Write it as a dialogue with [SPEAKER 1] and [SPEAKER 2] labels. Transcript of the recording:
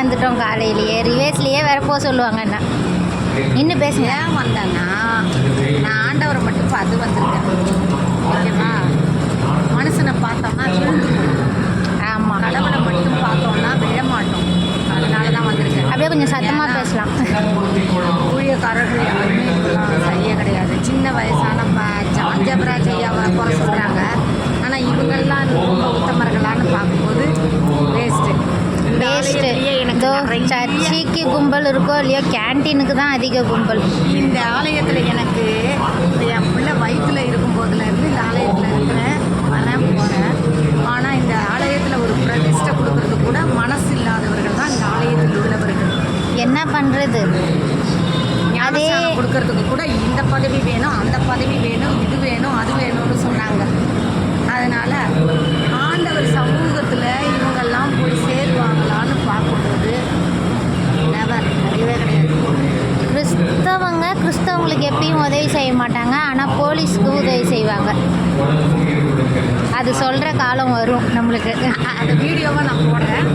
[SPEAKER 1] வந்துட்டோம் காலையிலேயே. ரிவேஸ்லேயே வேற போக சொல்லுவாங்க என்ன? இன்னும் பேசுங்க.
[SPEAKER 2] ஏன் வந்தேன்னா நான் ஆண்டவரை மட்டும் பார்த்து வந்திருக்கேன். ஓகேவா? மனுஷனை பார்த்தோம்னா விழுந்துருவோம்
[SPEAKER 1] ஆமாம்
[SPEAKER 2] கடவுளை மட்டும் பார்த்தோம்னா விழமாட்டோம். அதனால தான் வந்திருக்கேன்.
[SPEAKER 1] அப்படியே கொஞ்சம் சத்தமாக பேசலாம்.
[SPEAKER 2] ஊழியக்காரர்கள் யாருமே சரியே கிடையாது. சின்ன வயசான ஜாஞ்சபராஜ் ஐயாவை குறை சொல்கிறாங்க ஆனால் இவங்கெல்லாம் ரொம்ப உத்தமர்களான்னு
[SPEAKER 1] இதோ சர்ச்சைக்கு கும்பல் இருக்கோ இல்லையோ கேன்டீனுக்கு தான் அதிக கும்பல்.
[SPEAKER 2] இந்த ஆலயத்தில் எனக்கு என் பிள்ளை வயிற்றில் இருக்கும்போதுலேருந்து இந்த ஆலயத்தில் இருக்கிறேன் வரேன் போகிறேன் ஆனால் இந்த ஆலயத்தில் ஒரு பிரதிஷ்டை கொடுக்கறது கூட மனசு இல்லாதவர்கள் தான் இந்த ஆலயத்தில் உள்ளவர்கள்.
[SPEAKER 1] என்ன பண்ணுறது அதே
[SPEAKER 2] கொடுக்கறதுக்கு கூட இந்த பதவி வேணும் அந்த பதவி வேணும் இது வேணும் அது வேணும்னு சொன்னாங்க அதனால் ஆண்டவர் சமூகத்தில் இவங்கெல்லாம் போய் சேருவாங்களான்னு பார்க்கும்போது நெவர் கிடையவே கிடையாது
[SPEAKER 1] கிறிஸ்தவங்க அவங்களுக்கு எப்பயும் உதவி செய்ய மாட்டாங்க ஆனால் போலீஸ்க்கு உதவி செய்வாங்க. அது சொல்கிற காலம் வரும் நம்மளுக்கு.
[SPEAKER 2] அந்த வீடியோவை நான் போடுறேன்.